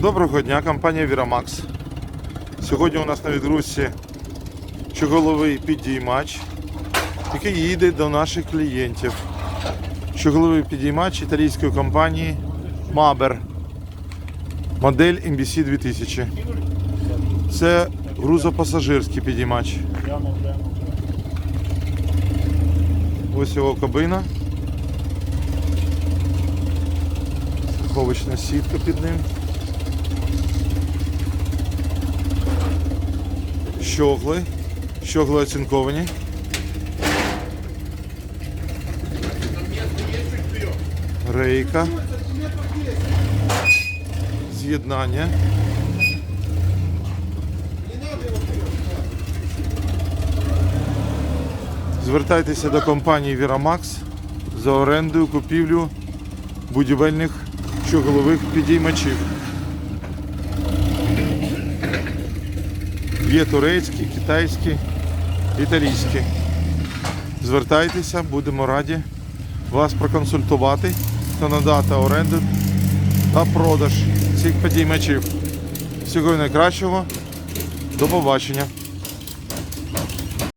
Доброго дня, компанія Вірамакс. Сьогодні у нас на відгрузці щоголовий підіймач, який їде до наших клієнтів. Щоголовий підіймач італійської компанії Maber. Модель MBC 2000. Це грузопасажирський підіймач. Ось його кабина. Страховочна сітка під ним. Щогли. Щогли оцінковані. Рейка. З'єднання. Звертайтеся до компанії Вірамакс за орендою, купівлю будівельних щоголових підіймачів. Є турецькі, китайські, італійські. Звертайтеся, будемо раді вас проконсультувати та надати оренду та продаж цих підіймачів. Всього найкращого. До побачення.